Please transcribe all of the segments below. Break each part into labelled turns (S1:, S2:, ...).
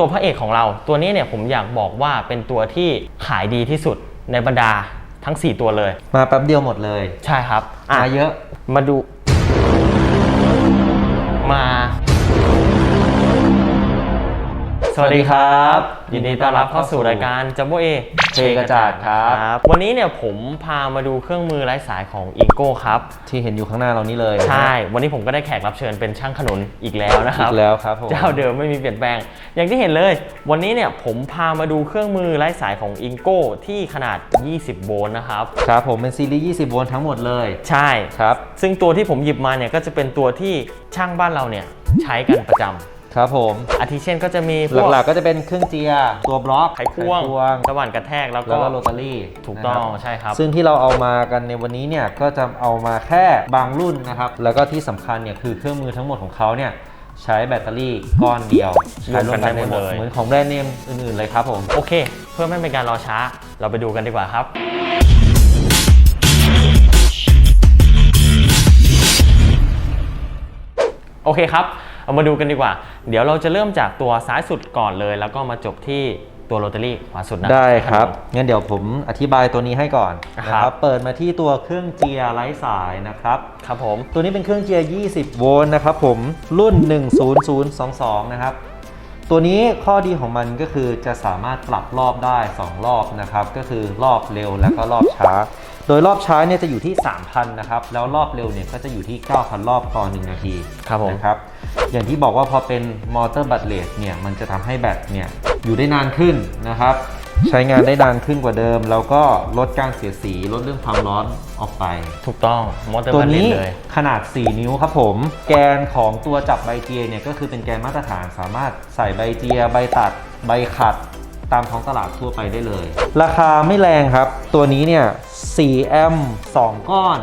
S1: ตัวพระเอกของเรา ตัวนี้เนี่ยผมอยากบอกว่าเป็นตัวที่ขายดีที่สุดในบรรดาทั้ง 4 ตัวเลย
S2: มาแป๊บเดียวหมดเลย
S1: ใช่ครับ อะ
S2: มาเยอะ
S1: มาดู มา สวัสดีครับ ยินดีต้อนรับเข้าสู่รายการจัมโบเอ
S2: เทกระจาดครับ
S1: วันนี้เนี่ยผมพามาดูเครื่องมือไร้สายของอิงโก้ครับ
S2: ที่เห็นอยู่ข้างหน้าเรานี่เลย
S1: ใช่ วันนี้ผมก็ได้แขกรับเชิญเป็นช่างขนุนอีกแล้วนะค
S2: อี
S1: รับ
S2: กแล้วครับผม
S1: เจ้าเดิมไม่มีเปลี่ยนแปลง อย่างที่เห็นเลย วันนี้เนี่ยผมพามาดูเครื่องมือไร้สายของอิงโก้ที่ขนาด 20 โวลต์นะครับ
S2: ครับผมเป็นซีรีส์ 20 โวลต์ทั้งหมดเลย
S1: ใช่
S2: ครับ
S1: ซึ่งตัวที่ผมหยิบมาเนี่ยก็จะเป็นตัวที่ช่างบ้านเราเนี่ยใช้กันประจำ
S2: ครับผม
S1: อาทิเช่นก็จะมีพวก
S2: หลักๆก็จะเป็นเครื่องเจียร์ตัวบล็อก
S1: ไขควง
S2: ไขควง
S1: สว่านกระแทกแล้ว
S2: แล้
S1: ก็
S2: วก็โรตารี่
S1: ถูกต้อง
S2: นะครับ
S1: ใช่ครับ
S2: ซึ่งที่เราเอามากันในวันนี้เนี่ยก็จะเอามาแค่บางรุ่นนะครับ แล้วก็ที่สำคัญเนี่ยคือเครื่องมือทั้งหมดของเขาเนี่ยใช้แบตเตอรี่ก้อนเดียว
S1: รวมกันได้หมดเลย
S2: เหมือนของแบรนด์เนมอื่นๆเลยครับผม
S1: โอเค เพื่อไม่เป็นการรอช้าเราไปดูกันดีกว่าครับโอเคครับ เอามาดูกันดีกว่า เดี๋ยวเราจะเริ่มจากตัวซ้ายสุดก่อนเลย แล้วก็มาจบที่ตัวโรตารี่ขวาสุดนะ
S2: ได้ครับ งั้นเดี๋ยวผมอธิบายตัวนี้ให้ก่อนนะค
S1: ครั
S2: รับบเปิดมาที่ตัวเครื่องเจียร์ไร้สายนะครับ
S1: ครับผม
S2: ตัวนี้เป็นเครื่องเจียร์ 20 โวลต์นะครับผม รุ่น 10022 นะครับ ตัวนี้ข้อดีของมันก็คือจะสามารถปรับรอบได้ 2 รอบนะครับ ก็คือรอบเร็วแล้วก็รอบช้า โดยรอบช้าเนี่ยจะอยู่ที่ 3,000 นะครับ แล้วรอบเร็วเนี่ยก็จะอยู่ที่ 9,000 รอบต่อ 1 นาที
S1: ครับผม
S2: นะครับ อย่างที่บอกว่าพอเป็นมอเตอร์แบตเลสเนี่ย มันจะทำให้แบตเนี่ยอยู่ได้นานขึ้นนะครับ ใช้งานได้นานขึ้นกว่าเดิม แล้วก็ลดการเสียสี ลดเรื่องความร้อนออกไป
S1: ถูกต้องมอเตอร์
S2: ตัว
S1: บัลเล
S2: นี้
S1: นเลย
S2: ขนาด 4 นิ้วครับผม แกนของตัวจับใบเจียเนี่ยก็คือเป็นแกนมาตรฐานสามารถใส่ใบเจีย ใบตัด ใบขัด ตามท้องตลาดทั่วไปได้เลย ราคาไม่แรงครับ ตัวนี้เนี่ย4แอมป์2ก้อน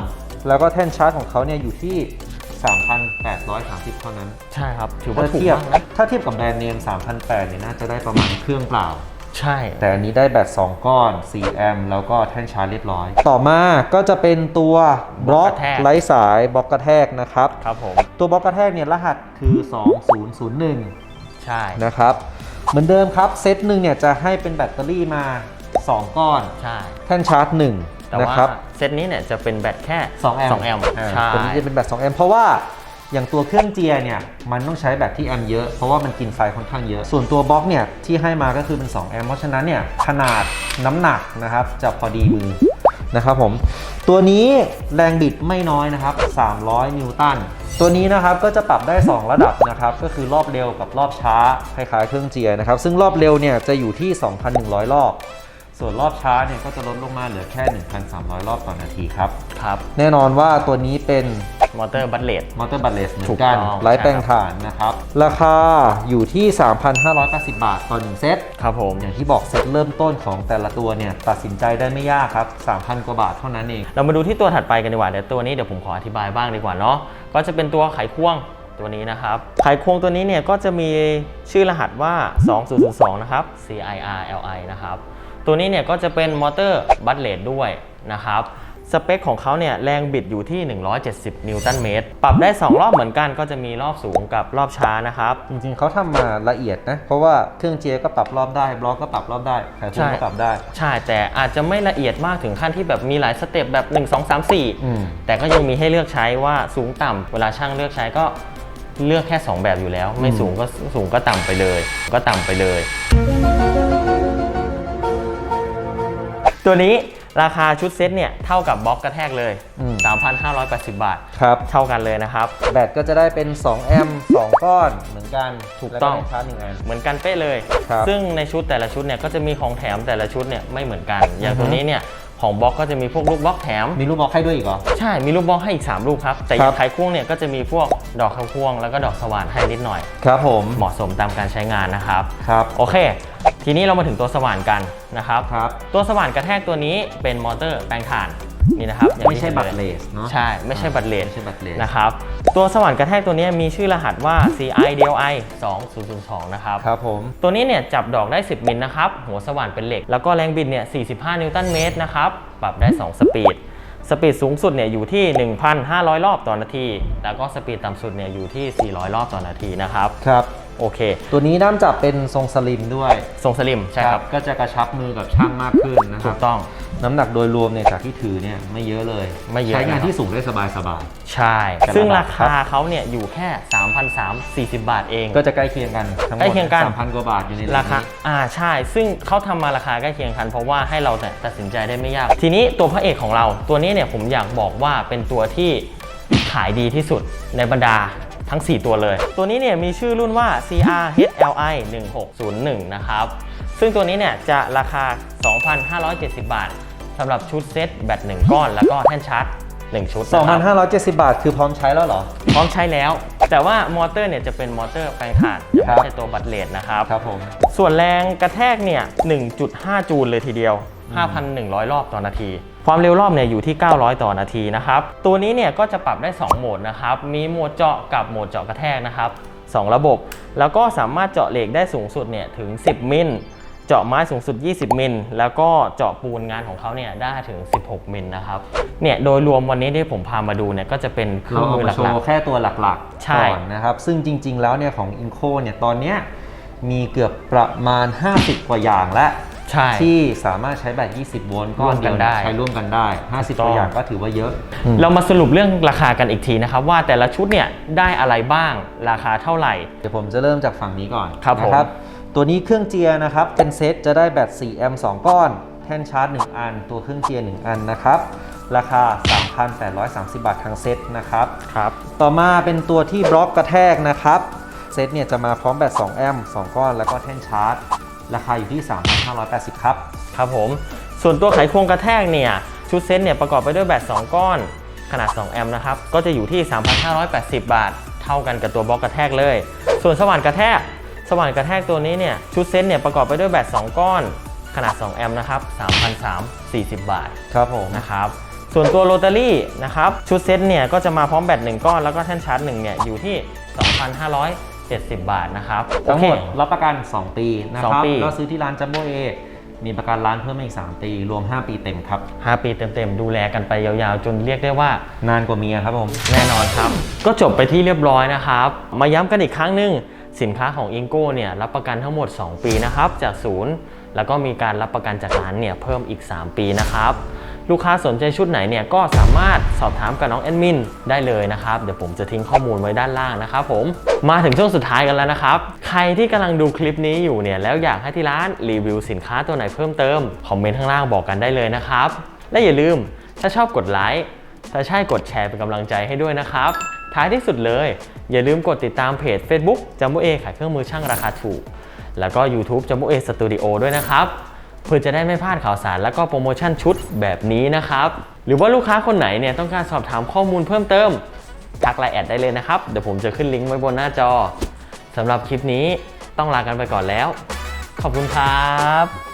S2: แล้วก็แท่นชาร์จของเขาเนี่ยอยู่ที่ 3,830 เท่านั้น
S1: ใช่ครับ ถือว่า
S2: ถ้า
S1: ถูก
S2: เทียบ
S1: มากนะ
S2: ถ้าเทียบกับแบรนด์เนม 3,800เนี่ยน่าจะได้ประมาณเครื่องเปล่า
S1: ใช่
S2: แต่อันนี้ได้แบต2ก้อน 4 แอมป์แล้วก็แท่นชาร์จเรียบร้อย ต่อมาก็จะเป็นตัวบล็อกไร้สายบล็อกกระแทกนะครับ
S1: ครับผม
S2: ตัวบล็อกกระแทกเนี่ยรหัสคือ 2001
S1: ใช่
S2: นะครับ เหมือนเดิมครับเซตหนึ่งเนี่ยจะให้เป็นแบตเตอรี่มา 2 ก้อน
S1: ใช่
S2: แท่นชาร์จ
S1: แต่
S2: 1นะ
S1: ว่า
S2: ครับ
S1: เซตนี้เนี่ยจะเป็นแบตแค่
S2: 2แอมป์
S1: 2แอมป์
S2: อ่า
S1: ใช่
S2: ตัวนี้จะเป็นแบต2แอมป์เพราะว่าอย่างตัวเครื่องเจียร์เนี่ยมันต้องใช้แบตที่แอมป์เยอะเพราะว่ามันกินไฟค่อนข้างเยอะ ส่วนตัวบล็อกเนี่ยที่ให้มาก็คือเป็น2แอมป์เพราะฉะนั้นเนี่ยขนาดน้ำหนักนะครับจะพอดีมือ นะครับผม ตัวนี้แรงบิดไม่น้อยนะครับ 300 นิวตัน ตัวนี้นะครับก็จะปรับได้ 2 ระดับนะครับ ก็คือรอบเร็วกับรอบช้า คล้ายๆเครื่องเจียร์นะครับ ซึ่งรอบเร็วเนี่ยจะอยู่ที่ 2,100 รอบ ส่วนรอบช้าเนี่ยก็จะลดลงมาเหลือแค่ 1,300 รอบต่อนาทีครับ
S1: ครับ
S2: แน่นอนว่าตัวนี้เป็น
S1: มอเตอร์บัตเลต
S2: มอเตอร์บัตเลสเหมือ
S1: ถูก
S2: นกัน
S1: ต้อง
S2: ไร้แปลง
S1: ใช่ครับ
S2: ถ่านนะครับ ราคาอยู่ที่ 3,580 บาทต่อ1เซต
S1: ครับผม
S2: อย่างที่บอกเซตเริ่มต้นของแต่ละตัวเนี่ย ตัดสินใจได้ไม่ยากครับ 3,000 กว่าบาทเท่านั้นเอง
S1: เรามาดูที่ตัวถัดไปกันดีกว่าเดี๋ยวตัวนี้เดี๋ยวผมขออธิบายบ้างดีกว่าเนาะก็จะเป็นตัวไขควงตัวนี้นะครับไขควงตัวนี้เนี่ยก็จะมีชื่อรหัสว่า 2002 นะครับ CIRLI นะครับตัวนี้เนี่ยก็จะเป็นมอเตอร์บัตเลตด้วยนะครับ สเปคของเขาเนี่ยแรงบิดอยู่ที่ 170 นิวตันเมตร ปรับได้ 2 รอบเหมือนกันก็จะมีรอบสูงกับรอบช้านะครับ
S2: จริงๆเขาทำมาละเอียดนะ เพราะว่าเครื่องเจียร์ก็ปรับรอบได้บล็อกก็ปรับรอบได้ไขควงก็ปรับได้
S1: ใช่แต่อาจจะไม่ละเอียดมากถึงขั้นที่แบบมีหลายสเต็ปแบบ 1 2 3
S2: อืม
S1: 4แต่ก็ยังมีให้เลือกใช้ว่าสูงต่ำเวลาช่างเลือกใช้ก็เลือกแค่ 2 แบบอยู่แล้ว ไม่สูงก็สูงก็ต่ำไปเลย ก็ต่ำไปเลย ตัวนี้ ราคาชุดเซ็ตเนี่ยเท่ากับบล็อกกระแทกเลย
S2: อืม
S1: 3,580 บาท
S2: ครับ
S1: เท่ากันเลยนะครับ
S2: แบตก็จะได้เป็น 2 แอมป์2ก้อนเหมือนกัน
S1: ถูกต้อง
S2: แล้วแท่นชาร์จหนึ่งอัน
S1: เหมือนกันเป๊ะเลย
S2: ครับ
S1: ซึ่งในชุดแต่ละชุดเนี่ยก็จะมีของแถมแต่ละชุดเนี่ยไม่เหมือนกัน อย่าง
S2: อือฮึ
S1: ตัวนี้เนี่ยของบล็อกก็จะมีพวกลูกบล็อกแถม
S2: มีรูปบล็อกให้ด้วยอีกเหรอ
S1: ใช่ มีลูกบอลให้อีก 3 ลูกครับ แต่อ
S2: ครั
S1: ย่า
S2: บ
S1: งไขควงเนี่ยก็จะมีพวกดอกข้าวควง แล้วก็ดอกสว่านให้นิดหน่อย
S2: ครับผม
S1: เหมาะสมตามการใช้งานนะครับ
S2: ครับ
S1: โอเค ทีนี้เรามาถึงตัวสว่านกันนะครับ
S2: ครับ
S1: ตัวสว่านกระแทกตัวนี้เป็นมอเตอร์แปลงถ่านนี่นะครับอย่าง
S2: ไม่
S1: ที่
S2: ใช่
S1: ห็น
S2: บัต
S1: ย
S2: เลสเนาะ
S1: ใช่ไม่ใช่บัตรเลส
S2: ไม่ใช่บัตรเลส
S1: นะครับตัวสว่านกระแทกตัวนี้มีชื่อรหัสว่า CI DLI 2002นะครับ
S2: ครับผม
S1: ตัวนี้เนี่ยจับดอกได้ 10 มิลนะครับหัวสว่านเป็นเหล็ก แล้วก็แรงบิดเนี่ย 45 นิวตันเมตรนะครับปรับได้ 2 สปีดสปีดสูงสุดเนี่ยอยู่ที่ 1,500 รอบต่อนาที แล้วก็สปีดต่ำสุดเนี่ยอยู่ที่ 400 รอบต่อนาทีนะครับ
S2: ครับ
S1: โอเค
S2: ตัวนี้ด้ามจับเป็นทรงสลิมด้วย
S1: ทรงสลิมใช่ครับ
S2: ก็จะกระชับมือกับช่างมากขึ้นนะค
S1: ถู
S2: รับ
S1: กต้อง
S2: น้ำหนักโดยรวมเนี่ยจากที่ถือเนี่ยไม่เยอะเลย
S1: ไม่เยอะ
S2: ใช้งาน
S1: นะครับ
S2: ที่สูงได้สบายสบาย
S1: ใช่
S2: แต่ละ
S1: ซึ่ง
S2: บา
S1: รา
S2: ทครับ
S1: คาเขาเนี่ยอยู่แค่3,340 บาทเอง
S2: ๆก็จะใกล้เคียงกันทั้งหม
S1: ใกล้
S2: ด
S1: เคียงกัน
S2: สามพันกว่าบาทอยู่ใน
S1: ราคา
S2: นี้
S1: อ่าใช่ ซึ่งเขาทำมาราคาใกล้เคียงกันเพราะว่าให้เราเนี่ยตัดสินใจได้ไม่ยาก ทีนี้ตัวพระเอกของเรา ตัวนี้เนี่ยผมอยากบอกว่าเป็นตัวที่ขายดีที่สุดในบรรดา ทั้ง 4 ตัวเลย ตัวนี้เนี่ยมีชื่อรุ่นว่า CR HLI 1601 นะครับ ซึ่งตัวนี้เนี่ยจะราคา 2,570 บาทสำหรับชุดเซตแบต1ก้อน แล้วก็แท่นชาร์จ1ชุดนะครับ
S2: 2,570 บาท คือพร้อมใช้แล้วเหรอ
S1: พร้อมใช้แล้ว แต่ว่ามอเตอร์เนี่ยจะเป็นมอเตอร์แปลงถ่านจะ
S2: ครับ
S1: ไม่ใช่ตัวบัตเลตนะครับ
S2: ครับผม
S1: ส่วนแรงกระแทกเนี่ย 1.5 จูลเลยทีเดียว 5,100 รอบต่อนาที ความเร็วรอบเนี่ยอยู่ที่ 900 ต่อนาทีนะครับ ตัวนี้เนี่ยก็จะปรับได้ 2 โหมดนะครับ มีโหมดเจาะกับโหมดเจาะกระแทกนะครับ 2 ระบบ แล้วก็สามารถเจาะเหล็กได้สูงสุดเนี่ยถึง 10 มิล เจาะไม้สูงสุด 20 มิล แล้วก็เจาะปูนงานของเขาเนี่ยได้ถึง 16 มิลนะครับ เนี่ยโดยรวมวันนี้ที่ผมพามาดูเนี่ยก็จะเป็นเครื่
S2: เรา
S1: อง
S2: เอา
S1: มือ
S2: มาโช
S1: หลัก
S2: ว์แค่ตัวหลัก
S1: ใช่
S2: ๆก่อนนะครับ ซึ่งจริง ๆ แล้วเนี่ยของ i n c o เนี่ยตอนเนี้ยมีเกือบประมาณ 50 กว่าอย่างและ
S1: ๆ ใช่
S2: ที่สามารถใช้แบต20 โวลต์ก้อนเดียว
S1: ร่วมกันได้
S2: ใช้ร่วมกันได้ 50 ตัวอย่างก็ถือว่าเยอะ
S1: เรามาสรุปเรื่องราคากันอีกทีนะครับ ว่าแต่ละชุดเนี่ยได้อะไรบ้างราคาเท่าไหร่
S2: เดี๋ยวผมจะเริ่มจากฝั่งนี้ก่อน
S1: ครับผม
S2: นะตัวนี้เครื่องเจียร์นะครับ เป็นเซตจะได้แบต4แอมป์2ก้อน แท่นชาร์จ 1 อัน ตัวเครื่องเจียร์1อันนะครับราคา 3,830 บาททั้งเซตนะครับ
S1: ครับ
S2: ต่อมาเป็นตัวที่บล็อกกระแทกนะครับ เซตเนี่ยจะมาพร้อมแบต2แอมป์2ก้อน แล้วก็แท่นชาร์จ ราคาอยู่ที่ 3,580 ครับ
S1: ครับผม ส่วนตัวไขควงกระแทกเนี่ย ชุดเซตเนี่ยประกอบไปด้วยแบต 2 ก้อน ขนาด 2 แอมป์นะครับ ก็จะอยู่ที่ 3,580 บาท เท่ากันกับตัวบล็อกกระแทกเลย ส่วนสว่านกระแทก สว่านกระแทกตัวนี้เนี่ย ชุดเซตเนี่ยประกอบไปด้วยแบต 2 ก้อน ขนาด 2 แอมป์นะครับ3,340 บาท
S2: ครับผม
S1: นะครับส่วนตัวโรตารี่นะครับ ชุดเซตเนี่ยก็จะมาพร้อมแบต1ก้อนแล้วก็แท่นชาร์จ1เนี่ยอยู่ที่ 2,570 บาทนะครับ
S2: ทั้งหมด
S1: โอเค
S2: รับประกัน 2 ปีนะค
S1: ส
S2: รั
S1: อง
S2: บ
S1: ปี
S2: ก็ซื้อที่ร้านจัมโบ้เอมีประกันร้านเพิ่มมาอีก 3 ปี รวม 5 ปีเต็มครับ
S1: 5 ปีเต็มๆ ดูแลกันไปยาวๆ จนเรียกได้ว่า
S2: นานกว่าเมียครับผม
S1: แน่นอนครับ ก็จบไปที่เรียบร้อยนะครับ มาย้ำกันอีกครั้งหนึ่งสินค้าของอิงโก้เนี่ยรับประกันทั้งหมด 2 ปีนะครับ จากศูนย์แล้วก็มีการรับประกันจากร้านเนี่ยเพิ่มอีก 3 ปีนะครับ ลูกค้าสนใจชุดไหนเนี่ยก็สามารถสอบถามกับน้องแอดมินได้เลยนะครับเดี๋ยวผมจะทิ้งข้อมูลไว้ด้านล่างนะครับผมมาถึงช่วงสุดท้ายกันแล้วนะครับ ใครที่กำลังดูคลิปนี้อยู่เนี่ยแล้วอยากให้ที่ร้านรีวิวสินค้าตัวไหนเพิ่มเติมคอมเมนต์ข้างล่างบอกกันได้เลยนะครับและอย่าลืมถ้าชอบกดไลค์ถ้าใช่กดแชร์เป็นกำลังใจให้ด้วยนะครับ ท้ายที่สุดเลย อย่าลืมกดติดตามเพจ Facebook จัมโบเอขายเครื่องมือช่างราคาถูก แล้วก็ YouTube จัมโบเอสตูดิโอด้วยนะครับ เพื่อจะได้ไม่พลาดข่าวสารและก็โปรโมชั่นชุดแบบนี้นะครับ หรือว่าลูกค้าคนไหนเนี่ยต้องการสอบถามข้อมูลเพิ่มเติมทักไลน์แอดได้เลยนะครับ เดี๋ยวผมจะขึ้นลิงก์ไว้บนหน้าจอสำหรับคลิปนี้ต้องลากันไปก่อนแล้ว ขอบคุณครับ